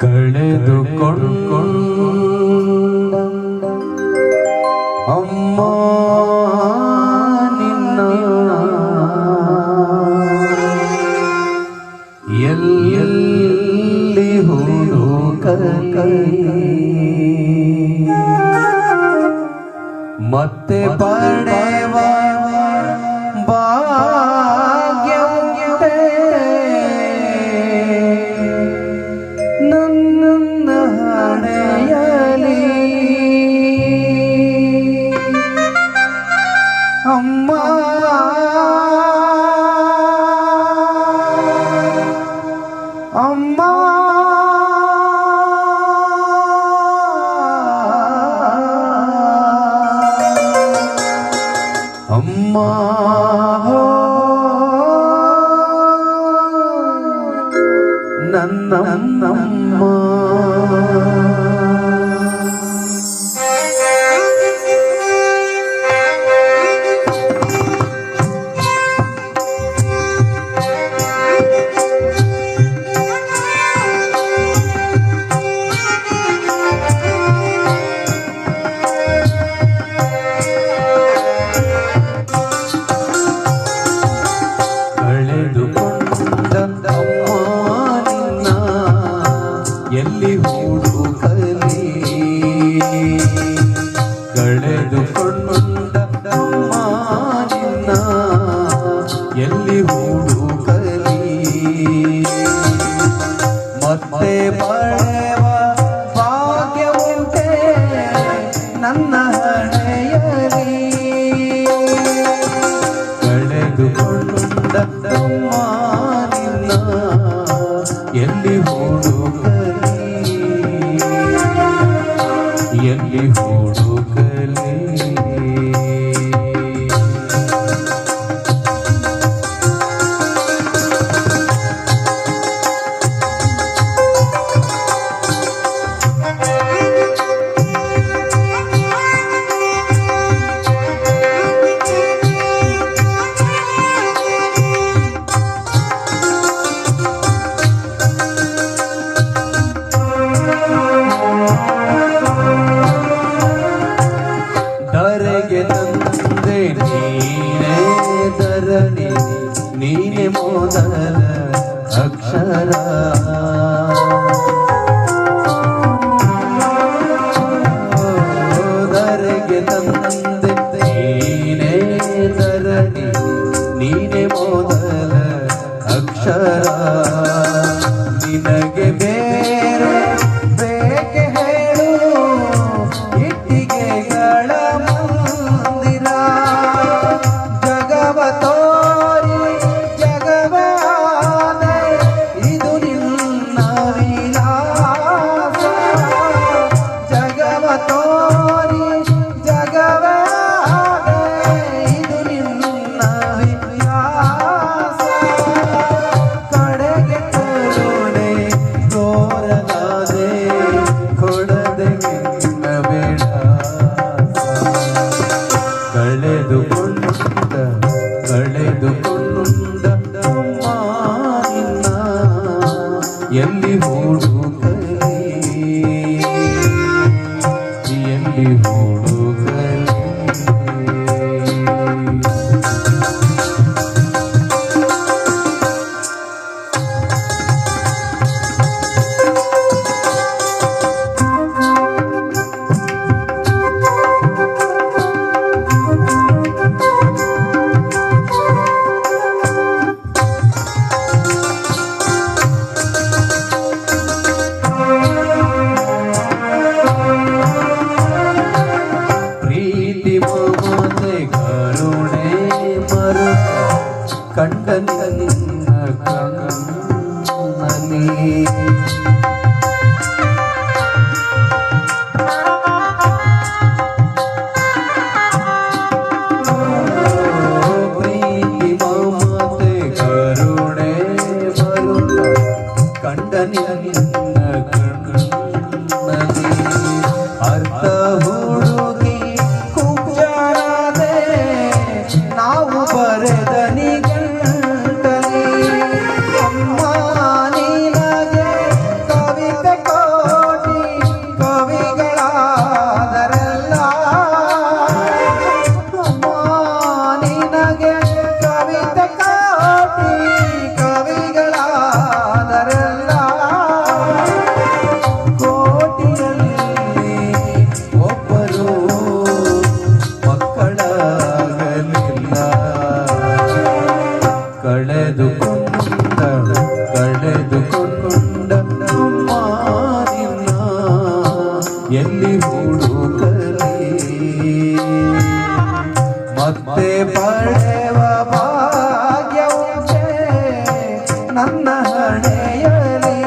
ಕಳೆದುಕೊಂಡು ಅಮ್ಮ ನಿನ್ನ ಎಲ್ಲಿ ಕೈ ಮತ್ತೆ ಪಡೆವ ಅಮ್ಮ ನನ್ನಮ್ಮ ಕಳೆದುಕೊಂಡ ನಿನ್ನ ಎಲ್ಲಿ ಹುಡುಕಲಿ ಮತ್ತೆ ಪಡೆವ ಭಾಗ್ಯವುಂಟೆ ನನ್ನ ಹಣೆಯಲಿ ಕಳೆದುಕೊಂಡ ನಿನ್ನ ಎಲ್ಲಿ ಹುಡುಕಲಿ ಎಲ್ಲಿ ಹುಡುಕಲಿ शरण ಎಲ್ಲಿ ಹುಡುಕಲಿ ಎಲ್ಲಿ ಹುಡುಕಲಿ కండన నిన్న కన్ననే కండని నిన్న ಎಲ್ಲಿ ಹುಡುಕಲಿ ಮತ್ತೆ ಪಡೆವ ಭಾಗ್ಯ ನನ್ನ ಹಣೆಯಲಿ